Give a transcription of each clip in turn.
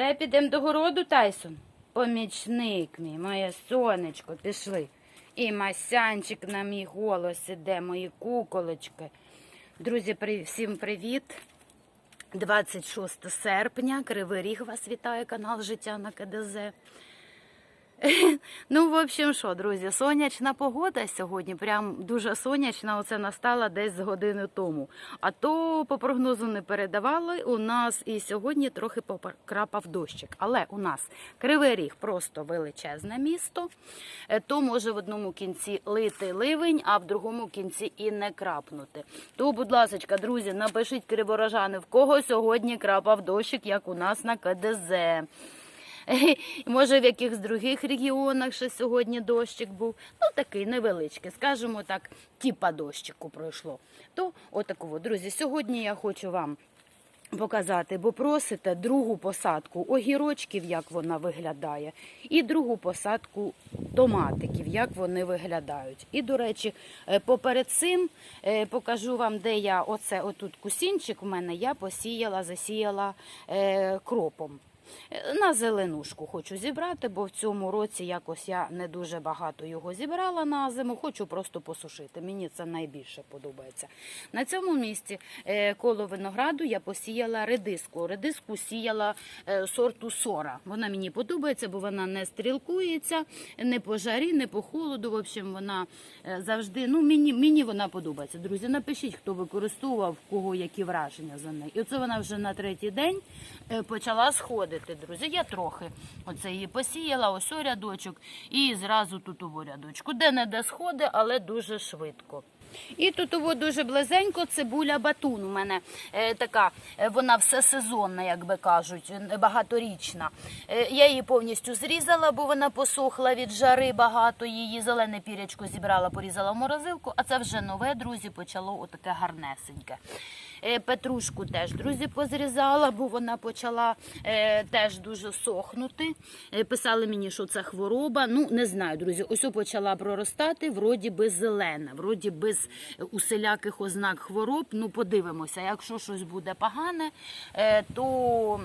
Все, підемо до городу, Тайсон. Помічник мій, моє сонечко, пішли. І масянчик на мій голос іде, мої куколочки. Друзі, при- всім привіт. 26 серпня, Кривий Ріг вас вітає, канал Життя на КДЗ. Ну, в общем, що, друзі, сонячна погода сьогодні, прям дуже сонячна. Оце настала десь з години тому. А то по прогнозу не передавали. У нас і сьогодні трохи покрапав дощик. Але у нас кривий ріг просто величезне місто. Е, То може в одному кінці лити ливень, а в другому кінці і не крапнути. То, будь ласка, друзі, напишіть криворожани, в кого сьогодні крапав дощик, як у нас на КДЗ. Може, в якихось других регіонах ще сьогодні дощик був. Ну, такий невеличкий, скажімо так, типа дощику пройшло. То отакого, друзі, сьогодні я хочу вам показати, бо просите другу посадку огірочків, як вона виглядає, і другу посадку томатиків, як вони виглядають. І, до речі, е, поперед цим е, покажу вам, де я оце отут кусінчик у мене я посіяла, засіяла е, кропом. На зеленушку хочу зібрати, бо в цьому році якось я не дуже багато його зібрала на зиму. Хочу просто посушити. Мені це найбільше подобається. На цьому місці е, коло винограду я посіяла редиску. Редиску сіяла е, сорту сора. Вона мені подобається, бо вона не стрілкується, не по жарі, не по холоду. В общем, вона е, завжди. Ну мені, мені вона подобається. Друзі, напишіть, хто використовував, кого які враження за неї. І оце вона вже на третій день почала сходити, друзі. Я трохи оце її посіяла, ось о рядочок, і зразу тут у рядочку. Де не де сходи, але дуже швидко. І тут ово дуже близенько цибуля батун. У мене е, така, е, вона всесезонна, як би кажуть, е, багаторічна. Е, я її повністю зрізала, бо вона посохла від жари багато. Її зелене пірячко зібрала, порізала в морозилку, а це вже нове, друзі, почало отаке гарнесеньке. Е, Петрушку теж, друзі, позрізала, бо вона почала е, теж дуже сохнути. Е, писали мені, що це хвороба. Ну, не знаю, друзі. Ось почала проростати, вроді би зелена, вроді без усіляких ознак хвороб. Ну, подивимося, якщо щось буде погане, то.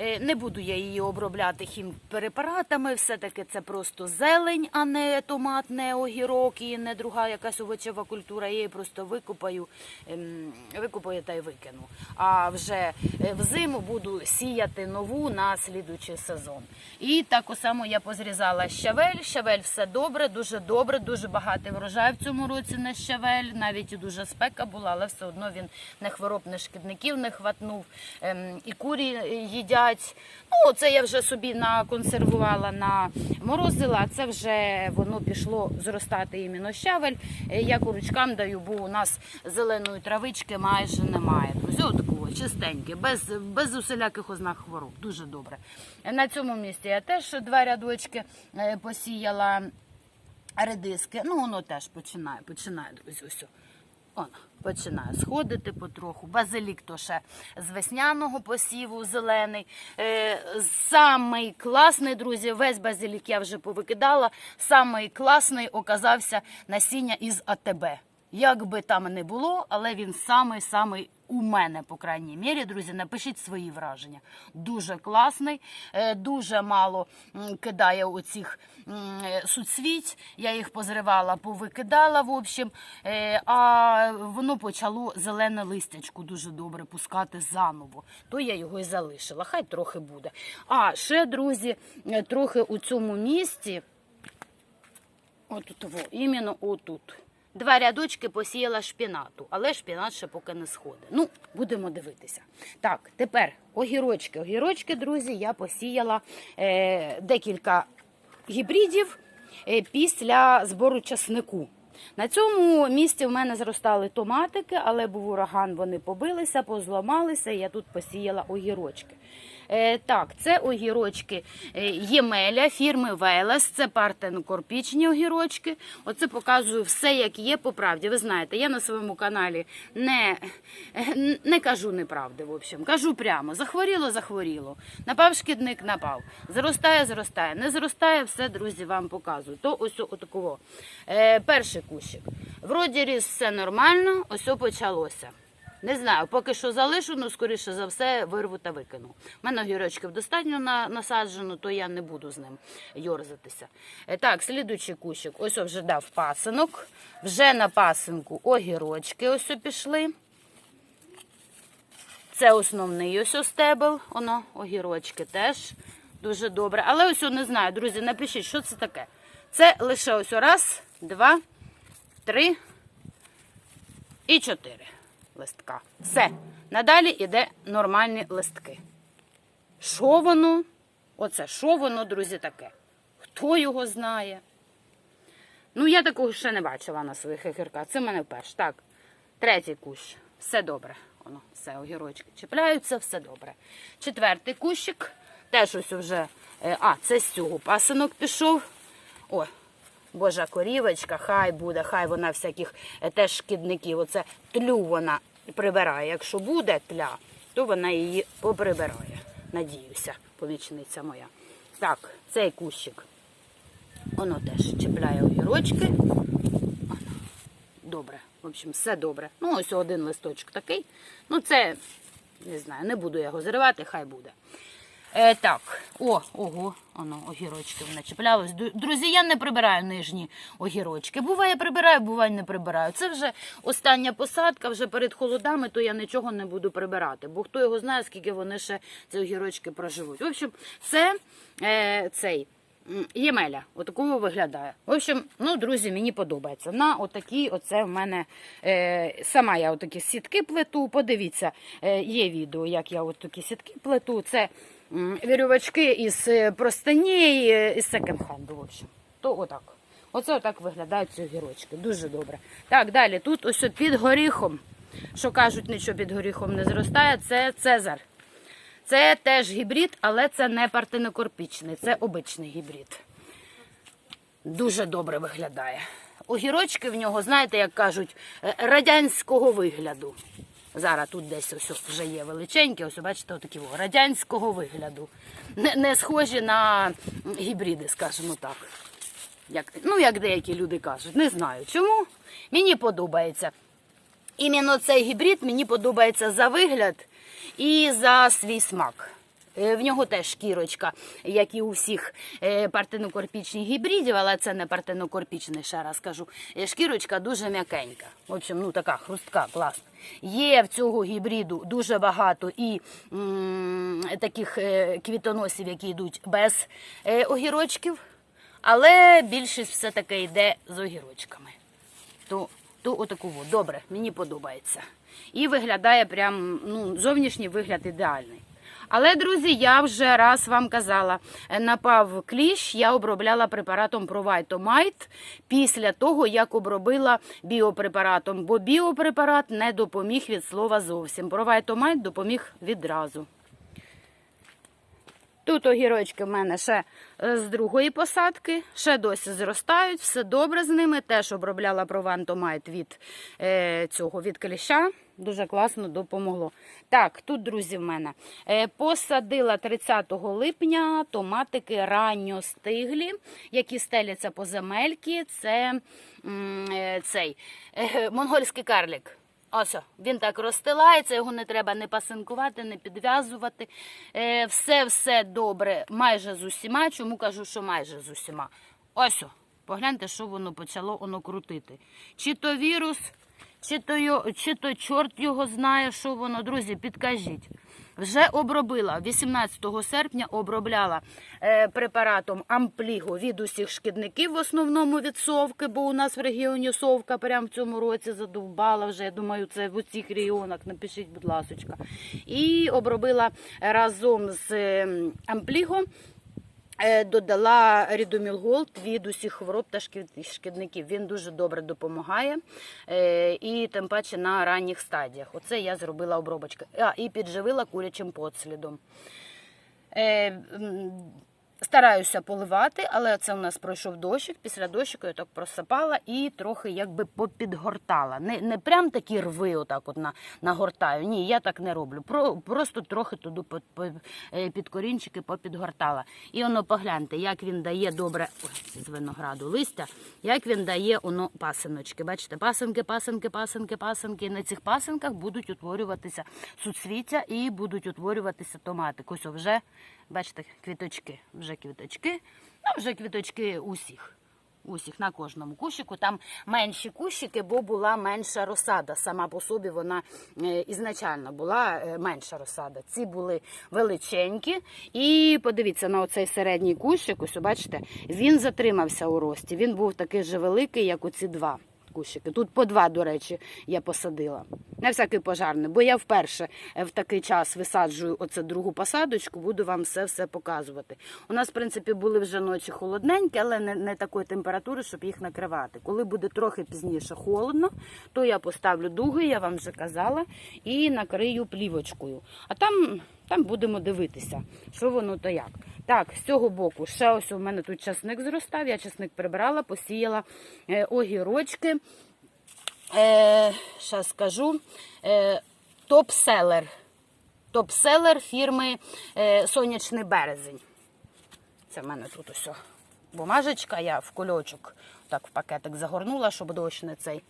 Е, Не буду я її обробляти хімпрепаратами, все-таки це просто зелень, а не томат, не огірок і не друга якась овочева культура. Я її просто викупаю, ем, викупаю та й викину. А вже е, взиму буду сіяти нову на слідуючий сезон. І так само я позрізала щавель. Щавель все добре, дуже добре, дуже багатий врожай в цьому році на щавель. Навіть і дуже спека була, але все одно він не хвороб, не шкідників не хватнув. Ем, і курі е, їдять. Ну, це я вже собі наконсервувала на морозила. Це вже воно пішло зростати іменно щавель. Е, Я курочкам даю, бо у нас зеленої травички майже немає. Друзі, отакого чистеньке, без, без усіляких ознак хвороб. Дуже добре. Е, На цьому місці я теж два рядочки е, посіяла редиски. Ну, воно теж починає, починає, друзі, ось. Он починає сходити потроху. Базилік то ще з весняного посіву зелений. Е, самий класний, друзі, весь базилік я вже повикидала. Самий класний оказався насіння із АТБ. Як би там не було, але він самий-самий у мене, по крайній мірі, друзі, напишіть свої враження. Дуже класний, е, дуже мало кидає оцих е, суцвіть. Я їх позривала, повикидала, в общем, Е, а воно почало зелене листячку дуже добре пускати заново. То я його і залишила. Хай трохи буде. А ще, друзі, трохи у цьому місці. Отут, іменно отут. Два рядочки посіяла шпінату, але шпінат ще поки не сходить. Ну, будемо дивитися. Так, тепер огірочки. Огірочки, друзі, я посіяла е, декілька гібридів е, після збору часнику. На цьому місці в мене зростали томатики, але був ураган, вони побилися, позламалися, і я тут посіяла огірочки. Е, так, це огірочки е, Ємеля фірми Велес. Це партенокорпічні огірочки. Оце показую все, як є по правді. Ви знаєте, я на своєму каналі не, не кажу неправди. В общем, кажу прямо: захворіло, захворіло. Напав шкідник, напав. Зростає, зростає. Не зростає, все, друзі, вам показую. То ось отакого. Е, перший кущик. Вроді ріс все нормально, ось почалося. Не знаю, поки що залишу, ну скоріше за все вирву та викину. У мене огірочків достатньо насаджено, то я не буду з ним йорзатися. Е, Так, слідуючий кущик. Ось вже дав пасинок. Вже на пасинку огірочки ось пішли. Це основний ось стебел, воно, огірочки теж дуже добре. Але ось не знаю, друзі, напишіть, що це таке. Це лише ось раз, два, три і чотири листка. Все. Надалі йде нормальні листки. Що воно? Оце що воно, друзі, таке? Хто його знає? Ну, я такого ще не бачила на своїх огірках. Це в мене вперше. Так, третій кущ. Все добре. Воно, все, огірочки чіпляються, все добре. Четвертий кущик. Теж ось вже. е, А, це з цього пасинок пішов. Ой, Божа корівочка, хай буде, хай вона всяких е, теж шкідників. Оце тлю вона прибирає. Якщо буде тля, то вона її поприбирає. Надіюся, помічниця моя. Так, цей кущик. Воно теж чіпляє огірочки. Добре. В общем, все добре. Ну, ось один листочок такий. Ну, це, не знаю, не буду я його зривати, хай буде. Е, так, о, ого, воно, огірочки в мене Друзі, я не прибираю нижні огірочки. Буває, прибираю, буває, не прибираю. Це вже остання посадка, вже перед холодами, то я нічого не буду прибирати. Бо хто його знає, скільки вони ще ці огірочки проживуть. В общем, це е, цей. Ємеля, отакого виглядає. В общем, ну, друзі, мені подобається. На отакі, оце в мене е, сама я отакі сітки плету. Подивіться, е, є відео, як я отакі сітки плету. Це вірьовочки із е, простині, е, із секонд-хенду, в общем. То отак. Оце отак виглядають ці огірочки. Дуже добре. Так, далі. Тут ось під горіхом, що кажуть, нічого під горіхом не зростає, це Цезар. Це теж гібрид, але це не партенокорпічний, це обичний гібрид. Дуже добре виглядає. Огірочки в нього, знаєте, як кажуть, е, радянського вигляду. Зараз тут десь ось вже є величенькі, ось бачите, отакі радянського вигляду. Не, не схожі на гібриди, скажімо так. Як, ну, як деякі люди кажуть. Не знаю чому. Мені подобається. Іменно цей гібрид мені подобається за вигляд і за свій смак. Е, В нього теж шкірочка, як і у всіх е, партенокорпічних гібридів, але це не партенокорпічний, ще раз кажу. Е, Шкірочка дуже м'якенька. В общем, ну така хрустка, класна. Є в цього гібриду дуже багато і таких квітоносів, які йдуть без огірочків, але більшість все-таки йде з огірочками то, то отаку от. Добре, мені подобається. І виглядає прям, ну, зовнішній вигляд ідеальний. Але, друзі, я вже раз вам казала, е, напав кліщ, я обробляла препаратом Provite після того, як обробила біопрепаратом, бо біопрепарат не допоміг від слова зовсім. Provite допоміг відразу. Тут огірочки в мене ще е, з другої посадки, ще досі зростають, все добре з ними. Теж обробляла провантомайт від е, цього від кліща. Дуже класно допомогло. Так, тут, друзі, в мене е, посадила 30 липня томатики ранньостиглі, які стеляться по земельки. Це е, цей е, монгольський карлік. Ось, він так розстилається, його не треба не пасинкувати, не підв'язувати. Е, все, все добре, майже з усіма. Чому кажу, що майже з усіма? Ось, погляньте, що воно почало воно крутити. Чи то вірус, чи то, чи то чорт його знає, що воно. Друзі, підкажіть. Вже обробила 18 серпня обробляла е, препаратом Ампліго від усіх шкідників, в основному від совки, бо у нас в регіоні совка прямо в цьому році задовбала вже. Я думаю, це в усіх регіонах. Напишіть, будь ласочка. І обробила разом з Ампліго. Е, Додала Рідомілголд від усіх хвороб та шкід- шкідників. Він дуже добре допомагає е, і тим паче на ранніх стадіях. Оце я зробила обробочки. А, і підживила курячим подслідом. Стараюся поливати, але це у нас пройшов дощик. Після дощику я так просипала і трохи якби попідгортала. Не, не прям такі рви, отак от на, нагортаю. Ні, я так не роблю. Про, просто трохи туди по, е, під корінчики попідгортала. І воно погляньте, як він дає добре ой, з винограду листя, як він дає воно пасиночки. Бачите, пасинки, пасинки, пасинки, пасинки. І на цих пасинках будуть утворюватися суцвіття і будуть утворюватися томати. Ось вже, бачите, квіточки. Вже квіточки. Ну, вже квіточки усіх. Усіх на кожному кущику. Там менші кущики, бо була менша розсада. Сама по собі вона е, ізначально була е, менша розсада. Ці були величенькі. І подивіться на оцей середній кущик. Ось бачите, він затримався у рості. Він був такий же великий, як оці два кущики. Тут по два, до речі, я посадила. На всякий пожарний, бо я вперше е, в такий час висаджую оце другу посадочку, буду вам все все показувати. У нас, в принципі, були вже ночі холодненькі, але не, не такої температури, щоб їх накривати. Коли буде трохи пізніше холодно, то я поставлю дуги, я вам вже казала, і накрию плівочкою. А там. Там будемо дивитися, що воно то як. Так, з цього боку, ще ось у мене тут часник зростав. Я часник прибирала, посіяла е, огірочки. Е, ще скажу. Е, топ-селер. Топ-селер фірми е, Сонячний березень. Це в мене тут ось бумажечка, я в кульочок так в пакетик загорнула, щоб дощ не цей.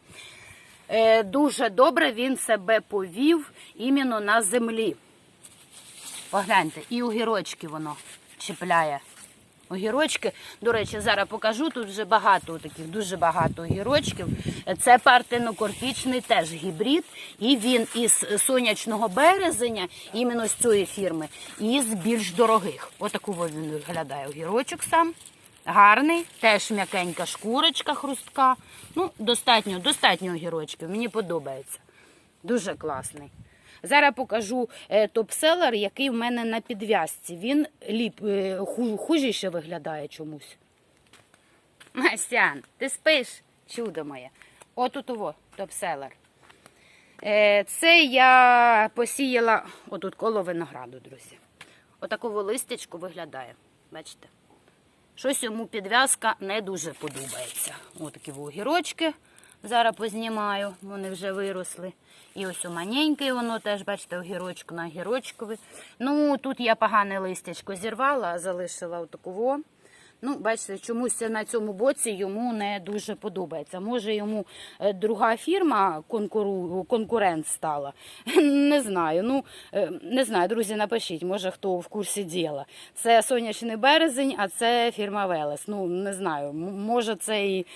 Е, дуже добре він себе повів іменно на землі. Погляньте, і огірочки воно чіпляє. Огірочки, до речі, зараз покажу. Тут вже багато таких, дуже багато огірочків. Це партенокорпічний теж гібрид, і він із сонячного березеня, іменно з цієї фірми, і з більш дорогих. Отаку він виглядає огірочок сам. Гарний, теж м'якенька шкурочка хрустка. Ну, достатньо, достатньо огірочків. Мені подобається. Дуже класний. Зараз покажу е, топ-селер, який в мене на підв'язці. Він ліп, е, хужіше виглядає чомусь. Масян, ти спиш? Чудо моє. Отут ово, топ-селер. Е, Це я посіяла отут коло винограду, друзі. Отаково листячко виглядає. Бачите? Щось йому підв'язка не дуже подобається. Отакі огірочки зараз познімаю, вони вже виросли. І ось у маненький воно теж, бачите, огірочку на огірочкові. Ну, тут я погане листячко зірвала, залишила отаково. Ну, бачите, чомусь на цьому боці йому не дуже подобається. Може, йому е, друга фірма конкуру... конкурент стала. Не знаю. Ну, е, не знаю, друзі, напишіть, може хто в курсі діла. Це сонячний березень, а це фірма Велес. Ну, не знаю. Може, це і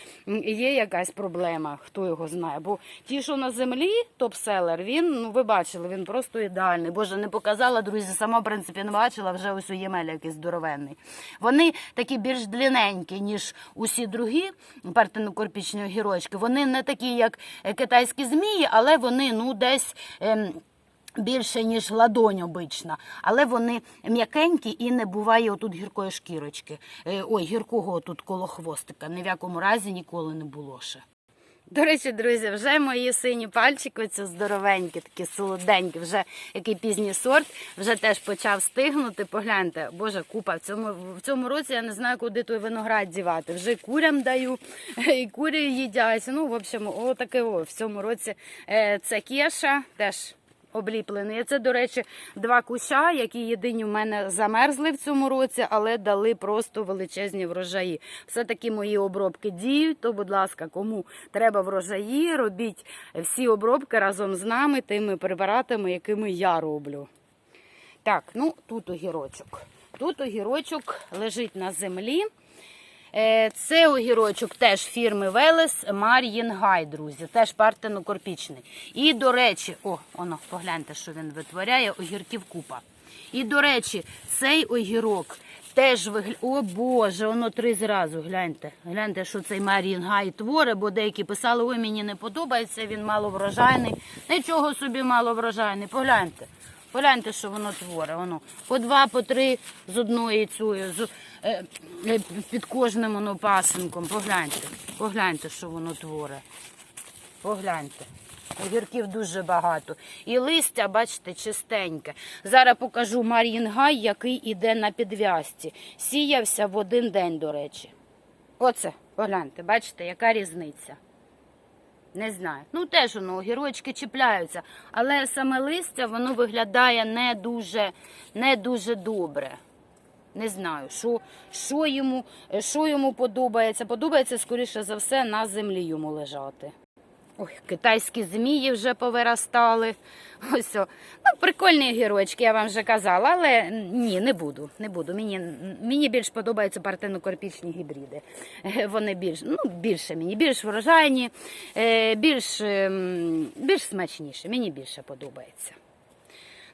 є якась проблема, хто його знає. Бо ті, що на землі, топ-селер, він, ну ви бачили, він просто ідеальний. Боже, не показала, друзі, сама, в принципі, не бачила, вже ось у Ємель якийсь здоровенний. Вони такі більш длинненькі, ніж усі другі партенокорпічні огірочки. Вони не такі, як китайські змії, але вони ну десь. Ем, Більше, ніж ладонь обична, але вони м'якенькі і не буває отут гіркої шкірочки. Е, Ой, гіркого тут коло хвостика. Ні в якому разі ніколи не було ще. До речі, друзі, вже мої сині пальчики, оці здоровенькі, такі солоденькі, вже який пізній сорт, вже теж почав стигнути. Погляньте, боже, купа. В цьому, в цьому році я не знаю, куди той виноград дівати. Вже курям даю, і курі їдять. Ну, в общем, отаке о, в цьому році е, це кеша теж. Обліплений. Це, до речі, два куща, які єдині в мене замерзли в цьому році, але дали просто величезні врожаї. Все-таки мої обробки діють, то, будь ласка, кому треба врожаї, робіть всі обробки разом з нами, тими препаратами, якими я роблю. Так, ну тут огірочок. Тут огірочок лежить на землі. Е, Це огірочок теж фірми Велес Мар'їн Гай, друзі, теж партенокорпічний. І, до речі, о, воно, погляньте, що він витворяє, огірків купа. І, до речі, цей огірок теж виглядає. О Боже, воно три зразу. Гляньте. Гляньте, що цей Мар'їн Гай творить, бо деякі писали, ой, мені не подобається, він маловрожайний. Нічого собі маловрожайний. Погляньте. Погляньте, що воно творить. Воно по два, по три з одної цієї, з, е, е, під кожним воно пасинком. Погляньте, погляньте, що воно творить. Погляньте. Огірків дуже багато. І листя, бачите, чистеньке. Зараз покажу Марінгай, який іде на підв'язці. Сіявся в один день, до речі. Оце, погляньте, бачите, яка різниця. Не знаю. Ну, теж воно, огірочки чіпляються, але саме листя воно виглядає не дуже, не дуже добре. Не знаю, що, що, йому, що йому подобається. Подобається, скоріше за все, на землі йому лежати. Ой, китайські змії вже повиростали. Ось. о. Ну, прикольні огірочки, я вам вже казала, але ні, не буду. Не буду. Мені, мені більш подобаються партенокорпічні гібриди. Е, Вони більш, ну, більше мені, більш врожайні, е, більш, ем, більш смачніші. Мені більше подобається.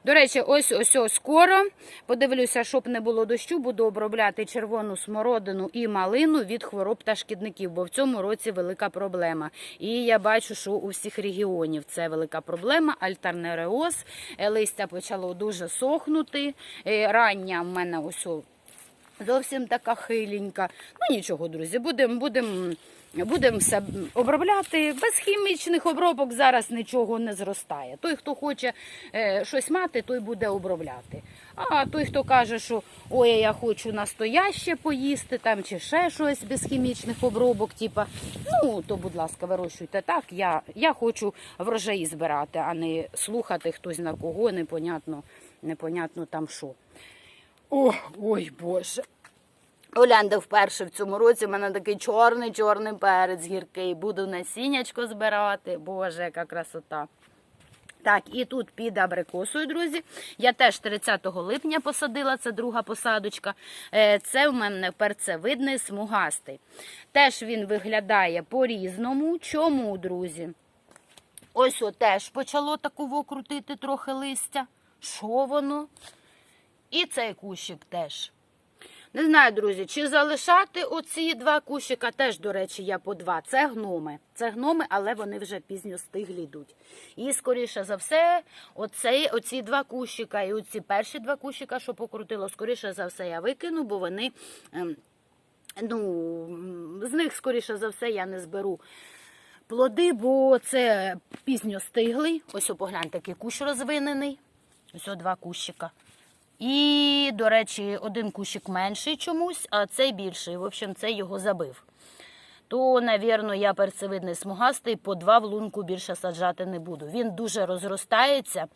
До речі, ось ось скоро подивлюся, щоб не було дощу, буду обробляти червону смородину і малину від хвороб та шкідників, бо в цьому році велика проблема. І я бачу, що у всіх регіонів це велика проблема. Альтернереоз, Е, листя почало дуже сохнути. Е, Рання в мене ось зовсім така хиленька. Ну нічого, друзі, будемо будем, будем все обробляти. Без хімічних обробок зараз нічого не зростає. Той, хто хоче е, щось мати, той буде обробляти. А той, хто каже, що ой, я хочу настояще поїсти там чи ще щось без хімічних обробок, типа, ну то, будь ласка, вирощуйте так. Я, я хочу врожаї збирати, а не слухати хтось на кого, непонятно, непонятно там що. О, ой Боже. Олянда вперше в цьому році в мене такий чорний чорний перець гіркий. Буду насіннячко збирати. Боже, яка красота. Так, і тут під абрикосою, друзі. Я теж 30 липня посадила, це друга посадочка. Е, Це в мене перцевидний смугастий. Теж він виглядає по-різному. Чому, друзі? Ось теж почало таково крутити трохи листя. Що воно? І цей кущик теж. Не знаю, друзі, чи залишати оці два кущика, теж, до речі, я по два. Це гноми. Це гноми, але вони вже пізньо стиглі йдуть. І, скоріше за все, оцей, оці два кущика і оці перші два кущика, що покрутило, скоріше за все, я викину, бо вони, ем, ну, з них, скоріше за все, я не зберу. Плоди, бо це пізньо стиглий. Ось о, погляньте, такий кущ розвинений. Ось о, два кущика. І, до речі, один кущик менший чомусь, а цей більший. В общем, цей його забив. То, навірно, я перцевидний смугастий по два в лунку більше саджати не буду. Він дуже розростається,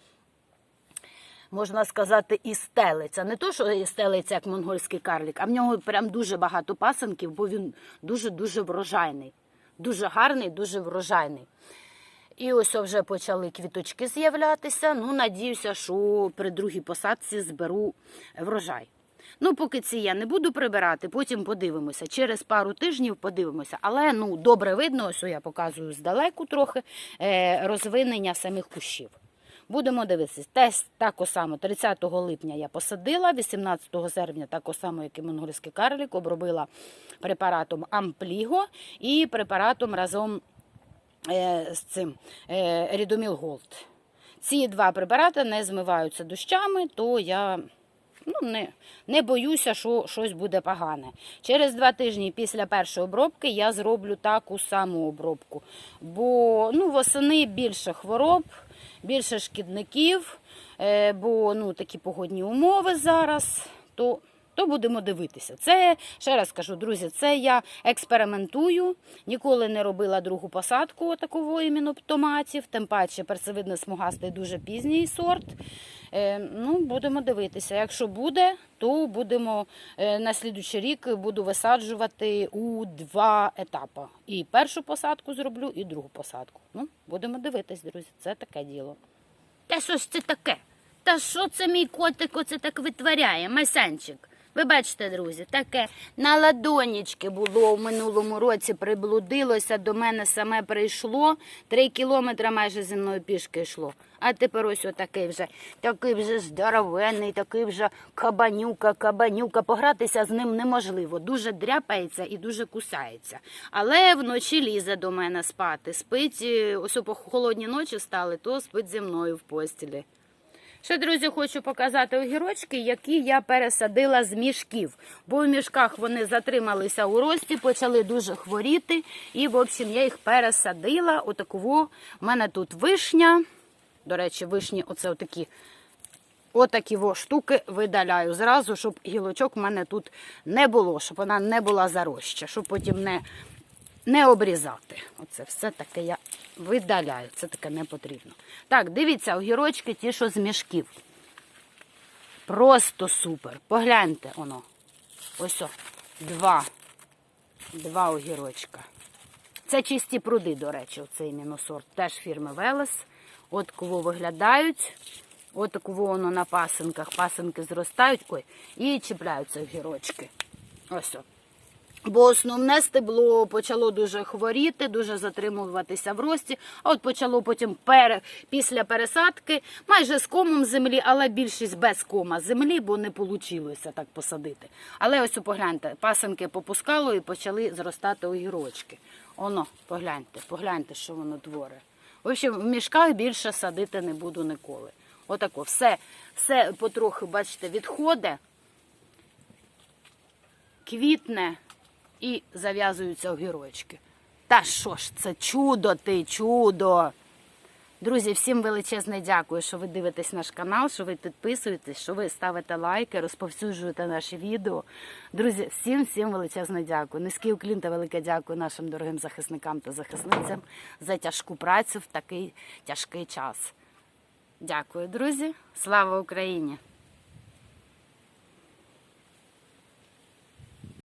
можна сказати, і стелиться. Не то, що і стелиться, як монгольський карлік, а в нього прям дуже багато пасанків, бо він дуже-дуже врожайний. Дуже гарний, дуже врожайний. І ось вже почали квіточки з'являтися. Ну, надіюся, що при другій посадці зберу врожай. Ну, поки ці я не буду прибирати, потім подивимося. Через пару тижнів подивимося. Але ну, добре видно, ось я показую здалеку трохи е, розвинення самих кущів. Будемо дивитися. Теж так само 30 липня я посадила, 18 серпня, так само, як і монгольський карлік, обробила препаратом Ампліго і препаратом разом з цим е, Рідоміл Голд. Ці два препарати не змиваються дощами, то я ну, не, не боюся, що щось буде погане. Через два тижні після першої обробки я зроблю таку саму обробку. Бо ну, восени більше хвороб, більше шкідників, е, бо ну, такі погодні умови зараз. то то будемо дивитися. Це, ще раз кажу, друзі, це я експериментую. Ніколи не робила другу посадку такого іменно томатів, тим паче перцевидно смугастий дуже пізній сорт. Е, ну, Будемо дивитися. Якщо буде, то будемо е, на слідучий рік буду висаджувати у два етапи. І першу посадку зроблю, і другу посадку. Ну, Будемо дивитись, друзі, це таке діло. Та що ж це таке? Та що це мій котик оце так витворяє, Масянчик? Ви бачите, друзі, таке на ладонічки було в минулому році, приблудилося, до мене саме прийшло. Три кілометри майже зі мною пішки йшло. А тепер ось отакий вже, такий вже здоровенний, такий вже кабанюка, кабанюка. Погратися з ним неможливо. Дуже дряпається і дуже кусається. Але вночі лізе до мене спати. Спить, е, ось по холодні ночі стали, то спить зі мною в постілі. Ще, друзі, хочу показати огірочки, які я пересадила з мішків. Бо в мішках вони затрималися у рості, почали дуже хворіти. І, в общем, я їх пересадила. Отаково. У мене тут вишня. До речі, вишні, оце отакі. Отакі во штуки видаляю зразу, щоб гілочок в мене тут не було, щоб вона не була зароща, щоб потім не, не обрізати. Оце все таке я видаляю, це таке не потрібно. Так, дивіться, огірочки ті, що з мішків. Просто супер. Погляньте, воно. Ось о, два. Два огірочка. Це чисті пруди, до речі, оцей іменно сорт. Теж фірми Велес. От кого виглядають. От кого воно на пасинках. Пасинки зростають. Ой, і чіпляються огірочки. Ось. о. Бо основне стебло почало дуже хворіти, дуже затримуватися в рості. А от почало потім пере, після пересадки, майже з комом землі, але більшість без кома землі, бо не вийшло так посадити. Але ось погляньте, пасинки попускало і почали зростати огірочки. Оно, погляньте, погляньте, що воно творить. В общем, в мішках більше садити не буду ніколи. Отако, все, все потрохи, бачите, відходить квітне і зав'язуються огірочки. Та що ж, це чудо ти, чудо! Друзі, всім величезне дякую, що ви дивитесь наш канал, що ви підписуєтесь, що ви ставите лайки, розповсюджуєте наші відео. Друзі, всім всім величезне дякую. Низький уклін та велике дякую нашим дорогим захисникам та захисницям за тяжку працю в такий тяжкий час. Дякую, друзі. Слава Україні!